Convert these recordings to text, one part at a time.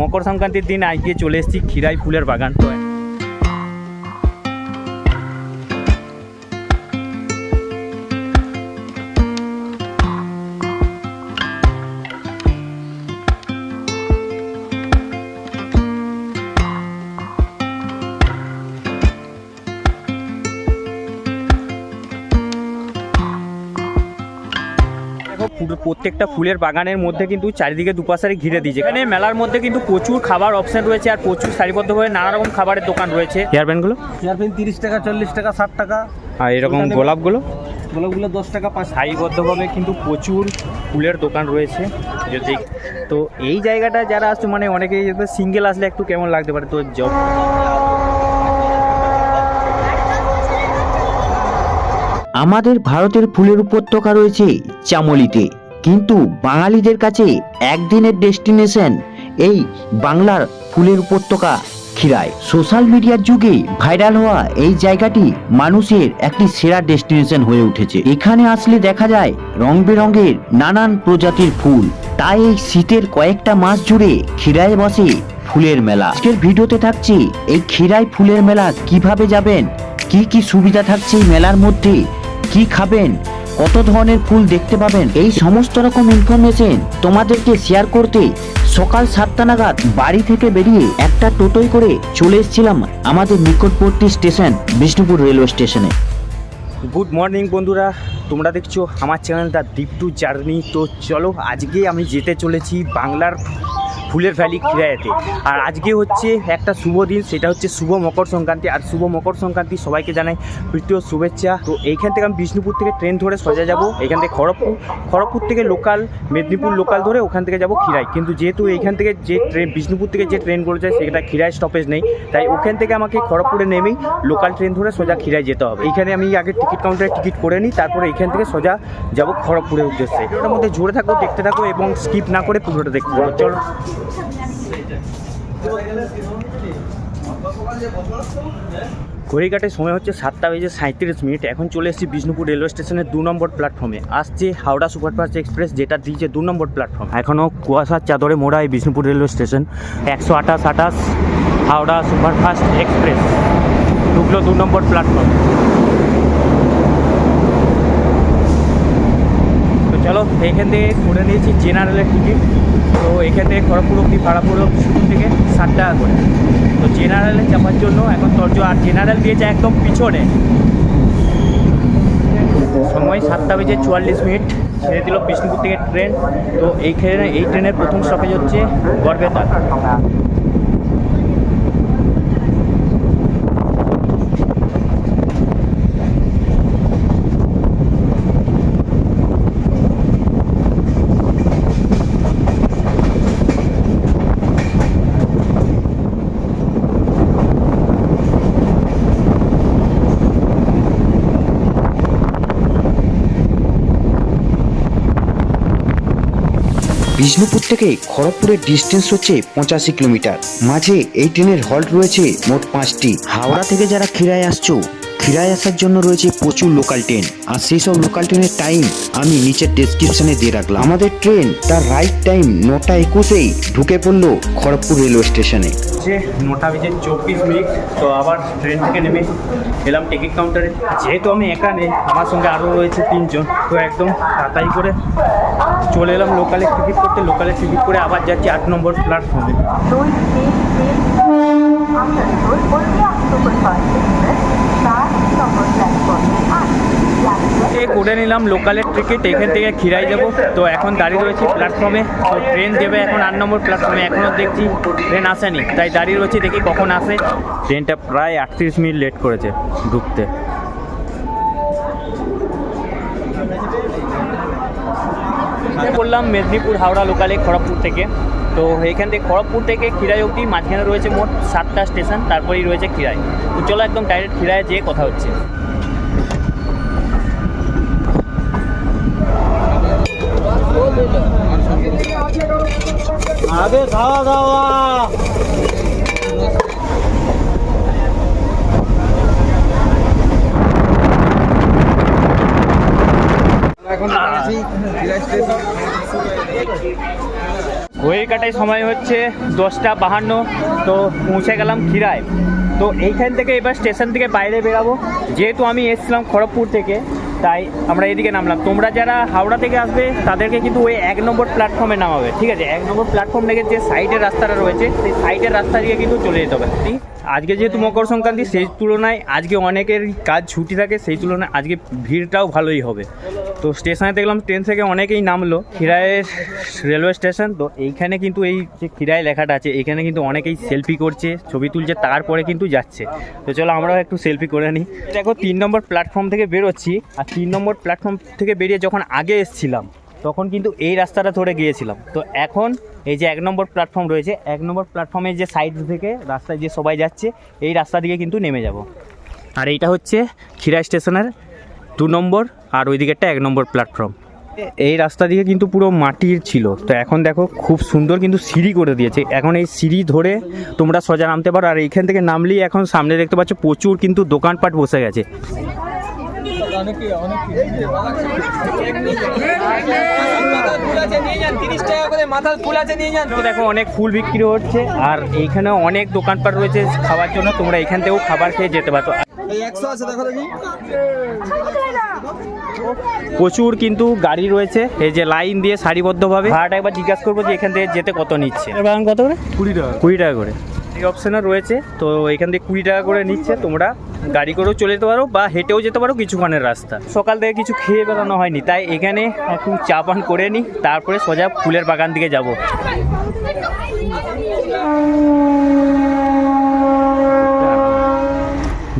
মকর সংক্রান্তির দিন আজকে চলে এসেছি ক্ষীরাই ফুলের বাগান। প্রত্যেকটা ফুলের বাগানের মধ্যে কিন্তু চারিদিকে দুপাশারে ঘিরে দিয়েছে। এখানে মেলার মধ্যে কিন্তু প্রচুর খাবার অপশন রয়েছে আর প্রচুর সারিবদ্ধভাবে নানা রকম খাবারের দোকান রয়েছে। হেয়ার ব্যান্ডগুলো চেয়ারপিন তিরিশ টাকা চল্লিশ টাকা ষাট টাকা। আর এরকম গোলাপগুলো? গোলাপগুলো দশ টাকা পাঁচ সারিবদ্ধভাবে কিন্তু প্রচুর ফুলের দোকান রয়েছে। যদি তো এই জায়গাটা যারা আসছে মানে অনেকেই সিঙ্গেল আসলে একটু কেমন লাগতে পারে? তো জব আমাদের ভারতের ফুলের উপত্যকা রয়েছে চামলিতে। কিন্তু বাঙালিদের কাছে একদিনের ডেস্টিনেশন এই বাংলার ফুলের উপত্যকা খিরায় সোশ্যাল মিডিয়ার যুগে ভাইরাল হওয়া এই জায়গাটি মানুষের একটি সেরা ডেস্টিনেশন হয়ে উঠেছে। এখানে আসলে দেখা যায় রং বেরঙের নানান প্রজাতির ফুল। তাই এই শীতের কয়েকটা মাস জুড়ে খিরায় বসে ফুলের মেলা। আজকের ভিডিওতে থাকছে এই খিরাই ফুলের মেলা কীভাবে যাবেন, কি কি সুবিধা থাকছে মেলার মধ্যে, কি খাবেন কত ধরনের ফুল দেখতে পাবেন? এই সমস্ত রকম ইনফরমেশন তোমাদেরকে শেয়ার করতে সকাল সাতটা নাগাদ বাড়ি থেকে বেরিয়ে একটা টোটোয় করে চলে এসেছিলাম আমাদের নিকটবর্তী স্টেশন, বিষ্ণুপুর রেলওয়ে স্টেশনে গুড মর্নিং বন্ধুরা, তোমরা দেখছ আমার চ্যানেল দ্য টু জার্নি। তো চলো, আজকে আমি যেতে চলেছি বাংলার ফুলের ভ্যালি খিরায়াতে আর আজকে হচ্ছে একটা শুভ দিন সেটা হচ্ছে শুভ মকর সংক্রান্তি। আর শুভ মকর সংক্রান্তি সবাইকে জানাই প্রীতীয় শুভেচ্ছা। তো এইখান থেকে আমি বিষ্ণুপুর থেকে ট্রেন ধরে সোজা যাব এখান থেকে খড়গপুর। খড়গপুর থেকে লোকাল মেদিনীপুর লোকাল ধরে ওখান থেকে যাব খিরাই। কিন্তু যেহেতু এইখান থেকে যে ট্রেন বিষ্ণুপুর থেকে যে ট্রেনগুলো যায় সেটা খিরাই স্টপেজ নেই। তাই ওখান থেকে আমাকে খড়গপুরে নেমেই লোকাল ট্রেন ধরে সোজা খিরাই যেতে হবে। এইখানে আমি আগে টিকিট কাউন্টারে টিকিট করে নিই তারপরে এখান থেকে সোজা যাব খড়গপুরের উদ্দেশ্যে। ওটার মধ্যে জুড়ে থাকো দেখতে থাকো এবং স্কিপ না করে পুরোটা দেখতে থাকো। চলো। ঘড়িঘাটের সময় হচ্ছে সাতটা বেজে সাঁত্রিশ মিনিট। এখন চলে এসেছি বিষ্ণুপুর রেলওয়ে স্টেশনের দু নম্বর প্ল্যাটফর্মে। আসছে হাওড়া সুপারফাস্ট এক্সপ্রেস, যেটা দিয়েছে দু নম্বর প্ল্যাটফর্ম। এখনও কুয়াশার চাদরে মোড়া এই বিষ্ণুপুর রেলওয়ে স্টেশন। একশো আঠাশ আঠাশ হাওড়া সুপারফাস্ট এক্সপ্রেস। ঢুকলো দু নম্বর প্ল্যাটফর্ম। এইখান থেকে করে নিয়েছি জেনারেলের টিকিট। তো এখান থেকে খড়গপুর অব্দি ভাড়াপুর অব্দি শুরু থেকে ষাট টাকা করে। তো জেনারেলে চাপার জন্য এখন তর্জ, আর জেনারেল দিয়েছে একদম পিছনে। সময় সাতটা বেজে চুয়াল্লিশ মিনিট। ছেড়ে দিল বিষ্ণুপুর থেকে ট্রেন। তো এইখানে এই ট্রেনের প্রথম স্টপেজ হচ্ছে গড়বেতা বিষ্ণুপুর থেকে খড়গপুরের ডিস্টেন্স হচ্ছে পঁচাশি কিলোমিটার মাঝে এই ট্রেনের হল্ট রয়েছে মোট পাঁচটি। হাওড়া থেকে যারা খিরায় আসছো খিরায় আসার জন্য রয়েছে প্রচুর লোকাল ট্রেন আর সেই সব লোকাল ট্রেনের টাইম আমি নিচের ডেসক্রিপশনে দিয়ে রাখলাম। আমাদের ট্রেন তার রাইট টাইম নটা একুশেই ঢুকে পড়ল খড়গপুর রেলওয়ে স্টেশনে হচ্ছে নটা বেজে চব্বিশ মিনিট তো আবার ট্রেন থেকে নেমে এলাম টিকিট কাউন্টারে যেহেতু আমি একা নেই আমার সঙ্গে আরও রয়েছে তিনজন তো একদম তাড়াতাড়ি করে চলে এলাম লোকালে টিকিট করতে। লোকালে টিকিট করে আবার যাচ্ছি আট নম্বর প্ল্যাটফর্মে দুই তিন তিন আসানসোল হলদিয়া সুপারফাস্ট এক্সপ্রেস চার নম্বর প্ল্যাটফর্মে আট এ করে নিলাম লোকালের টিকিট এখান থেকে খিরাই যাব। তো এখন দাঁড়িয়ে রয়েছি প্ল্যাটফর্মে তো ট্রেন দেবে এখন আট নম্বর প্ল্যাটফর্মে এখনও দেখছি ট্রেন আসেনি। তাই দাঁড়িয়ে রয়েছি, দেখি কখন আসে। ট্রেনটা প্রায় আটত্রিশ মিনিট লেট করেছে ঢুকতে। বললাম মেদিনীপুর, হাওড়া লোকালে খড়গপুর থেকে। তো এখান থেকে খড়গপুর থেকে খিরাই অবধি, মাঝখানে রয়েছে মোট সাতটা স্টেশন তারপরেই রয়েছে খিরাই। তো চলো একদম ডাইরেক্ট খিরায় যেয়ে কথা হচ্ছে। আগে খাওয়া দাওয়া ঘড়ির কাটায় সময় হচ্ছে দশটা বাহান্ন তো পৌঁছে গেলাম ক্ষীরায় তো এইখান থেকে এবার স্টেশন থেকে বাইরে বেরাবো। যেহেতু আমি এসেছিলাম খড়গপুর থেকে তাই আমরা এদিকে নামলাম তোমরা যারা হাওড়া থেকে আসবে, তাদেরকে কিন্তু ওই এক নম্বর প্ল্যাটফর্মে নামাবে, ঠিক আছে এক নম্বর প্ল্যাটফর্ম থেকে যে সাইডের রাস্তাটা রয়েছে, সেই সাইডের রাস্তা দিয়ে কিন্তু চলে যেতে হবে? আজকে যেহেতু মকর সংক্রান্তি, সেই তুলনায় আজকে অনেকের কাজ ছুটি থাকে, সেই তুলনায় আজকে ভিড়টাও ভালোই হবে। তো স্টেশনে দেখলাম ট্রেন থেকে অনেকেই নামলো খিরায়ের রেলওয়ে স্টেশন, তো এইখানে কিন্তু এই যে খিরায় লেখাটা আছে এখানে কিন্তু অনেকেই সেলফি করছে, ছবি তুলছে, তারপরে কিন্তু যাচ্ছে। তো চলো আমরাও একটু সেলফি করে নিই। দেখো তিন নম্বর প্ল্যাটফর্ম থেকে বেরোচ্ছি, আর তিন নম্বর প্ল্যাটফর্ম থেকে বেরিয়ে যখন আগে এসছিলাম তখন কিন্তু এই রাস্তাটা ধরে গিয়েছিলাম। তো এখন এই যে এক নম্বর প্ল্যাটফর্ম রয়েছে, এক নম্বর প্ল্যাটফর্মের যে সাইড থেকে রাস্তায় যে সবাই যাচ্ছে, এই রাস্তা দিকে কিন্তু নেমে যাব। আর এইটা হচ্ছে খিরা স্টেশনের দু নম্বর আর ওই দিকেরটা এক নম্বর প্ল্যাটফর্ম এই রাস্তা দিয়ে কিন্তু পুরো মাটির ছিল। তো এখন দেখো খুব সুন্দর কিন্তু সিঁড়ি করে দিয়েছে। এখন এই সিঁড়ি ধরে তোমরা সোজা নামতে পারো। আর এইখান থেকে নামলেই এখন সামনে দেখতে পাচ্ছ প্রচুর কিন্তু দোকানপাট বসে গেছে। তো দেখো অনেক ফুল বিক্রি হচ্ছে আর এইখানে অনেক দোকানপাট রয়েছে খাওয়ার জন্য তোমরা এখান থেকেও খাবার খেয়ে যেতে পারো প্রচুর কিন্তু গাড়ি রয়েছে এই যে লাইন দিয়ে সারিবদ্ধভাবে ভাড়াটা একবার জিজ্ঞাসা করব যে এখান থেকে যেতে কত নিচ্ছে কত করে কুড়ি টাকা কুড়ি টাকা করে এই অপশানে রয়েছে তো এখান থেকে কুড়ি টাকা করে নিচ্ছে তোমরা গাড়ি করেও চলে যেতে পারো বা হেঁটেও যেতে পারো কিছুক্ষণের রাস্তা। সকাল থেকে কিছু খেয়ে বেড়ানো হয়নি, তাই এখানে একটু চা পান করে নিই তারপরে সোজা ফুলের বাগান দিকে যাব।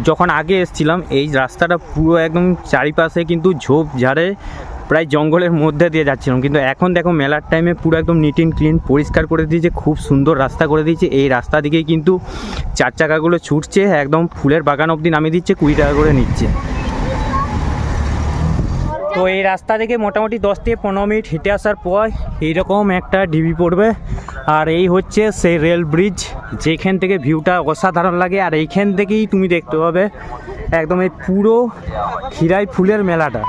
যখন আগে এসেছিলাম, এই রাস্তাটা পুরো একদম চারিপাশে কিন্তু ঝোপ ঝাড়ে প্রায় জঙ্গলের মধ্যে দিয়ে যাচ্ছিলাম। কিন্তু এখন দেখো মেলার টাইমে পুরো একদম নিট অ্যান্ড ক্লিন পরিষ্কার করে দিয়েছে, খুব সুন্দর রাস্তা করে দিয়েছে। এই রাস্তা দিকেই কিন্তু চার চাকাগুলো ছুটছে, একদম ফুলের বাগান অবধি নামিয়ে দিচ্ছে, কুড়ি টাকা করে নিচ্ছে। তো এই রাস্তা থেকে মোটামুটি দশ থেকে পনেরো মিনিট হেঁটে আসার পর এইরকম একটা ডিবি পড়বে। আর এই হচ্ছে সেই রেল ব্রিজ যেখান থেকে ভিউটা অসাধারণ লাগে। আর এইখান থেকেই তুমি দেখতে পাবে একদম এই পুরো খিরাই ফুলের মেলাটা।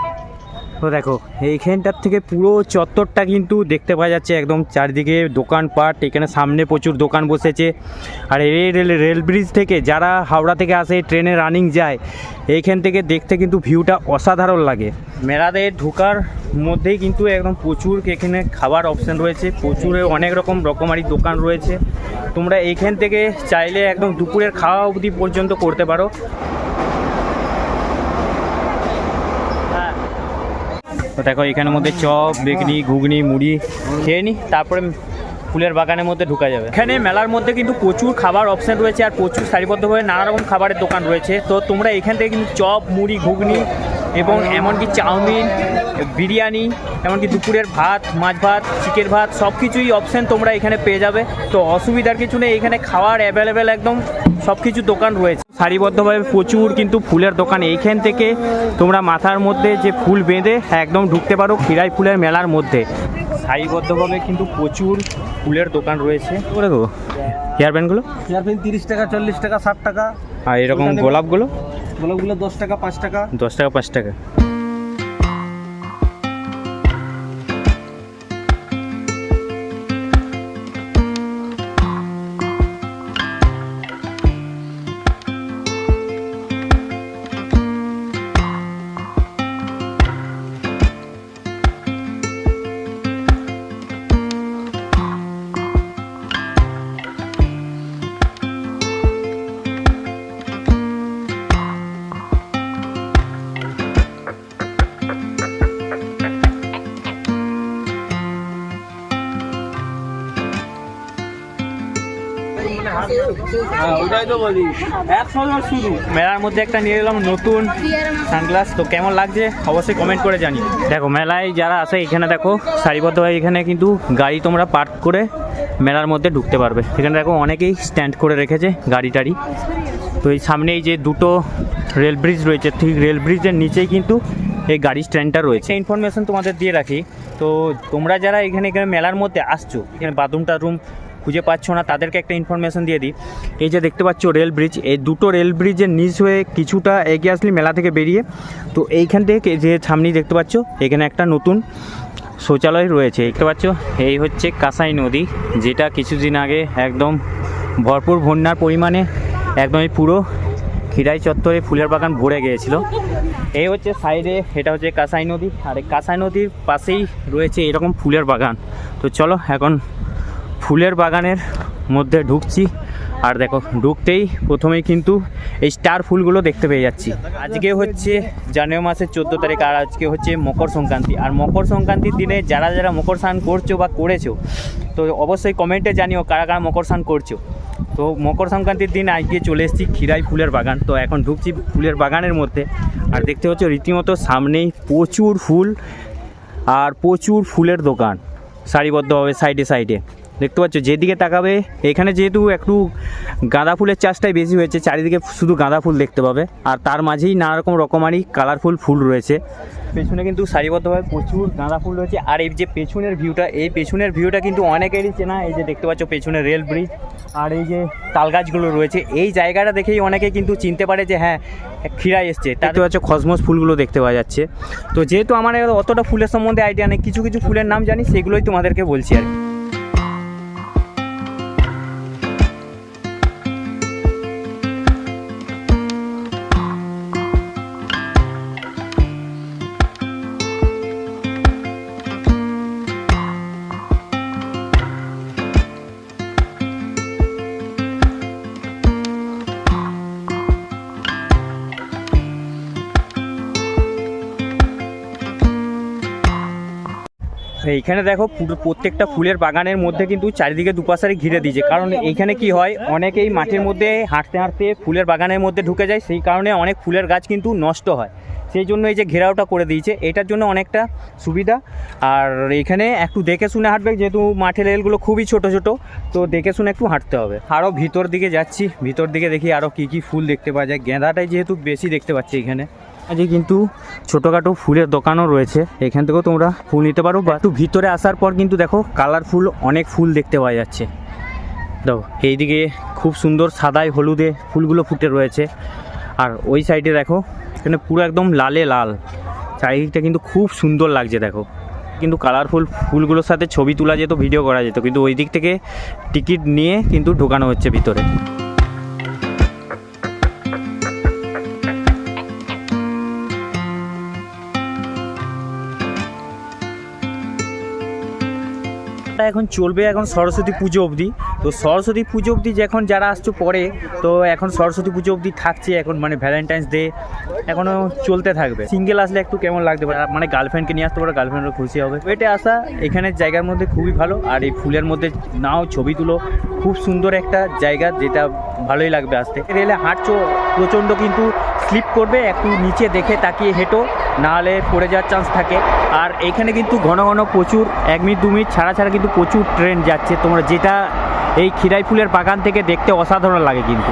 তো দেখো, এইখানটার থেকে পুরো চত্বরটা কিন্তু দেখতে পাওয়া যাচ্ছে একদম চারিদিকে দোকানপাট, এখানে সামনে প্রচুর দোকান বসেছে। আর এই রেল রেল ব্রিজ থেকে যারা হাওড়া থেকে আসে, ট্রেনে রানিং যায়, এইখান থেকে দেখতে কিন্তু ভিউটা অসাধারণ লাগে। মেলাতে ঢোকার মধ্যেই কিন্তু একদম প্রচুর এখানে খাবার অপশান রয়েছে, প্রচুর অনেক রকম রকমারি দোকান রয়েছে। তোমরা এইখান থেকে চাইলে একদম দুপুরের খাওয়া অবধি পর্যন্ত করতে পারো হ্যাঁ তো দেখো, এখানের মধ্যে চপ, বেগনি, ঘুগনি, মুড়ি খেয়ে নি, তারপরে ফুলের বাগানের মধ্যে ঢুকা যাবে। এখানে মেলার মধ্যে কিন্তু প্রচুর খাবার অপশান রয়েছে আর প্রচুর সারিবদ্ধভাবে নানা রকম খাবারের দোকান রয়েছে। তো তোমরা এখান থেকে কিন্তু চপ, মুড়ি, ঘুগনি এবং এমনকি চাউমিন, বিরিয়ানি, এমনকি দুপুরের ভাত, মাছ ভাত, চিকেন ভাত সব কিছুই অপশান তোমরা এখানে পেয়ে যাবে। তো অসুবিধার কিছু নেই, এখানে খাওয়ার অ্যাভেলেবেল একদম সব কিছু দোকান রয়েছে। সারিবদ্ধভাবে প্রচুর কিন্তু ফুলের দোকান। এইখান থেকে তোমরা মাথার মধ্যে যে ফুল বেঁধে একদম ঢুকতে পারো, খিরাই ফুলের মেলার মধ্যে। সারিবদ্ধভাবে কিন্তু প্রচুর ফুলের দোকান রয়েছে। করে দেবো। হেয়ার ব্যান্ডগুলো? হেয়ার ব্যান্ড তিরিশ টাকা চল্লিশ টাকা ষাট টাকা। আর এরকম গোলাপগুলো? গোলাপগুলো দশ টাকা পাঁচ টাকা। দশ টাকা পাঁচ টাকা। মেলার মধ্যে একটা নিয়ে এলাম নতুন সানগ্লাস। তো কেমন লাগছে? অবশ্যই কমেন্ট করে জানি দেখো, মেলায় যারা আসে এখানে দেখো সারিবদ্ধ সারিবদ্ধভাবে এখানে কিন্তু গাড়ি তোমরা পার্ক করে মেলার মধ্যে ঢুকতে পারবে। এখানে দেখো, অনেকেই স্ট্যান্ড করে রেখেছে গাড়ি টাড়ি। তো এই সামনে এই যে দুটো রেল ব্রিজ রয়েছে, ঠিক রেল ব্রিজের নিচেই কিন্তু এই গাড়ি স্ট্যান্ডটা রয়েছে। ইনফরমেশন তোমাদের দিয়ে রাখি। তো তোমরা যারা এখানে এখানে মেলার মধ্যে আসছো, এখানে বাথরুম টাথরুম খুঁজে পাচ্ছ না, তাদেরকে একটা ইনফরমেশন দিয়ে দিই। এই যে দেখতে পাচ্ছ রেল ব্রিজ এই দুটো রেল ব্রিজের নিচ হয়ে কিছুটা এগিয়ে আসলি মেলা থেকে বেরিয়ে, তো এইখান থেকে যে সামনেই দেখতে পাচ্ছ, এখানে একটা নতুন শৌচালয় রয়েছে। দেখতে পাচ্ছ, এই হচ্ছে কাঁসাই নদী, যেটা কিছুদিন আগে একদম ভরপুর বন্যার পরিমাণে একদমই পুরো খিরাই চত্বরে ফুলের বাগান ভরে গিয়েছিল। এই হচ্ছে সাইডে, এটা হচ্ছে কাঁসাই নদী, আর কাঁসাই নদীর পাশেই রয়েছে এরকম ফুলের বাগান। তো চলো, এখন ফুলের বাগানের মধ্যে ঢুকছি। আর দেখো, ঢুকতেই প্রথমেই কিন্তু এই স্টার ফুলগুলো দেখতে পেয়ে যাচ্ছি। আজকে হচ্ছে জানুয়ারি মাসের চোদ্দ তারিখ, আর আজকে হচ্ছে মকর সংক্রান্তি। আর মকর সংক্রান্তির দিনে যারা যারা মকর স্নান করছ বা করেছ, তো অবশ্যই কমেন্টে জানিও কারা কারা মকর স্নান করছ। তো মকর সংক্রান্তির দিন আজকে চলে এসেছি খিরাই ফুলের বাগান। তো এখন ঢুকছি ফুলের বাগানের মধ্যে। আর দেখতে হচ্ছে রীতিমতো সামনেই প্রচুর ফুল, আর প্রচুর ফুলের দোকান। সারিবদ্ধভাবে, সাইডে সাইডে। দেখতে পাচ্ছ, যেদিকে তাকাবে, এখানে যেহেতু একটু গাঁদা ফুলের চাষটাই বেশি হয়েছে, চারিদিকে শুধু গাঁদা ফুল দেখতে পাবে। আর তার মাঝেই নানা রকম রকমারি কালারফুল ফুল রয়েছে। পেছনে কিন্তু সারিবদ্ধভাবে প্রচুর গাঁদা ফুল রয়েছে। আর এই যে পেছনের ভিউটা এই পেছনের ভিউটা কিন্তু অনেকেরই চেনা। এই যে দেখতে পাচ্ছ, পেছনে রেল ব্রিজ আর এই যে তাল গাছগুলো রয়েছে। এই জায়গাটা দেখেই অনেকে কিন্তু চিনতে পারে যে হ্যাঁ খিরাই এসছে। দেখতে পাচ্ছ, খসমস ফুলগুলো দেখতে পাওয়া যাচ্ছে। তো যেহেতু আমার অতটা ফুলের সম্বন্ধে আইডিয়া নেই, কিছু কিছু ফুলের নাম জানি, সেগুলোই তোমাদেরকে বলছি আর কি। এইখানে দেখো প্রত্যেকটা ফুলের বাগানের মধ্যে কিন্তু চারিদিকে দুপাশারে ঘিরে দিয়েছে। কারণ এইখানে কি হয়, অনেকেই মাঠের মধ্যে হাঁটতে হাঁটতে ফুলের বাগানের মধ্যে ঢুকে যায়, সেই কারণে অনেক ফুলের গাছ কিন্তু নষ্ট হয়। সেই জন্য এই যে ঘেরাওটা করে দিয়েছে, এটার জন্য অনেকটা সুবিধা। আর এখানে একটু দেখে শুনে হাঁটবে, যেহেতু মাঠের রেলগুলো খুবই ছোট ছোট, তো দেখে শুনে একটু হাঁটতে হবে। আরও ভিতর দিকে যাচ্ছি, ভিতর দিকে দেখি আরও কী কী ফুল দেখতে পাওয়া যায়। গেঁদাটাই যেহেতু বেশি দেখতে পাচ্ছি এখানে। আজকে কিন্তু ছোটোখাটো ফুলের দোকানও রয়েছে। এখান থেকেও তোমরা ফুল নিতে পারো বা একটু ভিতরে আসার পর কিন্তু দেখো কালারফুল অনেক ফুল দেখতে পাওয়া যাচ্ছে। দেখো, এইদিকে খুব সুন্দর সাদায় হলুদে ফুলগুলো ফুটে রয়েছে। আর ওই সাইডে দেখো, এখানে পুরো একদম লালে লাল। চারিদিকটা কিন্তু খুব সুন্দর লাগছে দেখো। কিন্তু কালারফুল ফুলগুলোর সাথে ছবি তোলা যেত, ভিডিও করা যেত। কিন্তু ওই দিক থেকে টিকিট নিয়ে কিন্তু ঢোকানো হচ্ছে ভিতরে। এখন চলবে এখন সরস্বতী পুজো অবধি। তো সরস্বতী পুজো অবধি যখন যারা আসছো পরে, তো এখন সরস্বতী পুজো অবধি থাকছে, এখন মানে ভ্যালেন্টাইন্স ডে এখনও চলতে থাকবে। সিঙ্গেল আসলে একটু কেমন লাগতে পারে? মানে গার্লফ্রেন্ডকে নিয়ে আসতে পারে গার্লফ্রেন্ডও খুশি হবে। ওয়েটে আসা, এখানের জায়গার মধ্যে খুবই ভালো, আর এই ফুলের মধ্যে নাও ছবি তুলো। খুব সুন্দর একটা জায়গা, যেটা ভালোই লাগবে আসতে। রেলে হাঁটছো, প্রচণ্ড কিন্তু স্লিপ করবে, একটু নিচে দেখে তাকিয়ে হেঁটো, নাহলে পড়ে যাওয়ার চান্স থাকে। আর এখানে কিন্তু ঘন ঘন প্রচুর, এক মিনিট, দু মিনিট ছাড়া ছাড়া কিন্তু প্রচুর ট্রেন যাচ্ছে। তোমরা যেটা এই খিরাই ফুলের বাগান থেকে দেখতে অসাধারণ লাগে কিন্তু।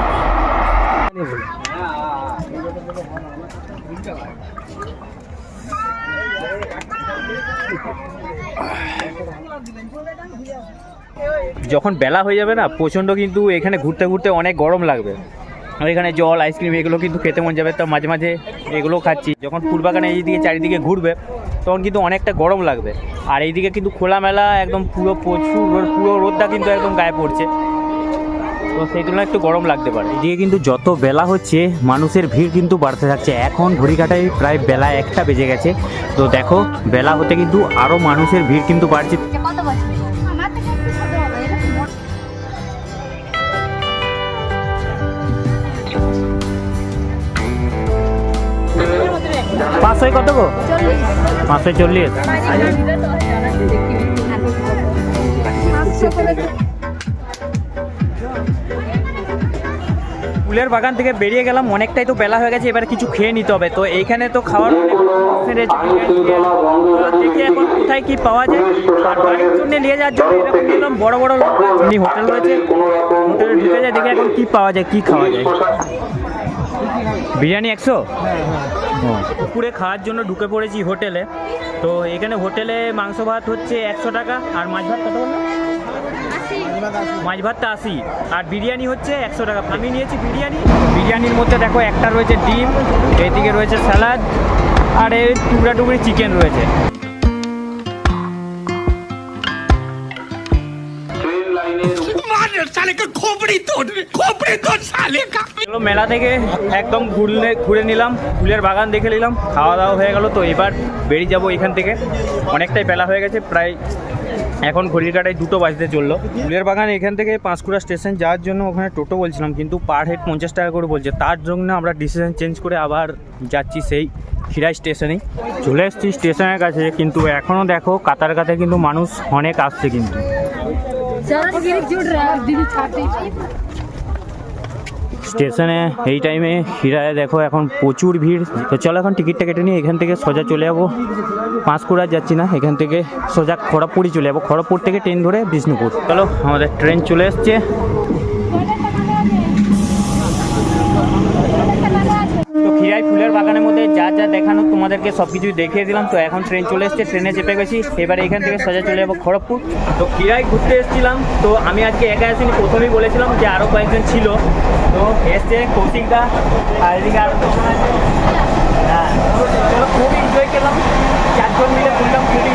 যখন বেলা হয়ে যাবে না, প্রচণ্ড কিন্তু এখানে ঘুরতে ঘুরতে অনেক গরম লাগবে। এখানে জল, আইসক্রিম এগুলো কিন্তু খেতে মন যাবে, তো মাঝে মাঝে এগুলো খাচ্ছি। যখন ফুল বাগানে এইদিকে চারিদিকে ঘুরবে, তখন কিন্তু অনেকটা গরম লাগবে। আর এইদিকে কিন্তু খোলামেলা, একদম পুরো প্রচুর পুরো রোদটা কিন্তু একদম গায়ে পড়ছে। তো সেই তুলনায় একটু গরম লাগতে পারে। এদিকে কিন্তু যত বেলা হচ্ছে, মানুষের ভিড় কিন্তু বাড়তে থাকছে। এখন ঘড়িকাটায় প্রায় বেলা একটা বেজে গেছে। তো দেখো, বেলা হতে কিন্তু আরও মানুষের ভিড় কিন্তু বাড়ছে। কত পাঁচশোয় কত গো? পাঁচশো চল্লিশ। ফুলের বাগান থেকে বেরিয়ে গেলাম অনেকটাই তো বেলা হয়ে গেছে এবার কিছু খেয়ে নিতে হবে। তো এইখানে তো খাওয়ার দেখি এখন কোথায় কি পাওয়া যায়। আর বাড়ির জন্য নিয়ে যাওয়ার জন্য এরকম বড় বড় হোটেল রয়েছে। হোটেলে ঢুকে যায় দেখি এখন কি পাওয়া যায় কি খাওয়া যায়। বিরিয়ানি একশো? দুপুরে খাওয়ার জন্য ঢুকে পড়েছি হোটেলে। তো এখানে হোটেলে মাংস ভাত হচ্ছে একশো টাকা আর মাছ ভাত কত বলল? মাছ ভাতটা আশি। আর বিরিয়ানি হচ্ছে একশো টাকা আমি নিয়েছি বিরিয়ানি। বিরিয়ানির মধ্যে দেখো একটা রয়েছে ডিম এদিকে রয়েছে স্যালাড আর এই টুকরা টুকরি চিকেন রয়েছে। মেলা থেকে একদম ঘুরলে ঘুরে নিলাম, ফুলের বাগান দেখে নিলাম খাওয়া দাওয়া হয়ে গেল, তো এবার বেরিয়ে যাব এখান থেকে। অনেকটাই বেলা হয়ে গেছে, প্রায় এখন ঘড়ির কাটায় দুটো বাজতে চলল। ফুলের বাগান এখান থেকে পাঁশকুড়া স্টেশন যাওয়ার জন্য ওখানে টোটো বলছিলাম, কিন্তু পার হেড পঞ্চাশ টাকা করে বলছে। তার জন্য আমরা ডিসিশন চেঞ্জ করে আবার যাচ্ছি সেই খিরাই স্টেশনেই। চলে এসেছি স্টেশনের কাছে, কিন্তু এখনও দেখো, কাতার কাতার কিন্তু মানুষ অনেক আসছে কিন্তু। স্টেশনে এই টাইমে হিরায় দেখো এখন প্রচুর ভিড়। তো চলো এখন টিকিটটা কেটে নিয়ে এখান থেকে সোজা চলে যাব। পাঁশকুড়া যাচ্ছি না, এখান থেকে সোজা খড়গপুরই চলে যাব। খড়গপুর থেকে ট্রেন ধরে বিষ্ণুপুর। চলো, আমাদের ট্রেন চলে এসছে। তো খিরাই ফুলের বাগানের মধ্যে যা যা দেখানো তোমাদেরকে সব কিছুই দেখিয়ে দিলাম। তো এখন ট্রেন চলে এসছে, ট্রেনে চেপে গেছি। এবার এখান থেকে সোজা চলে যাব খড়গপুর। তো হিরাই ঘুরতে এসেছিলাম। তো আমি আজকে একা আসিনি, প্রথমেই বলেছিলাম যে আরও কয়েকজন ছিল। তো এসছে কৌশিকদা আর হ্যাঁ। খুবই এনজয় করলাম। চারজন মিলে ঘুরলাম, খুবই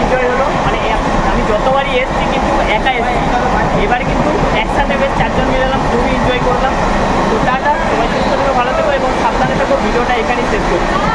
Gracias.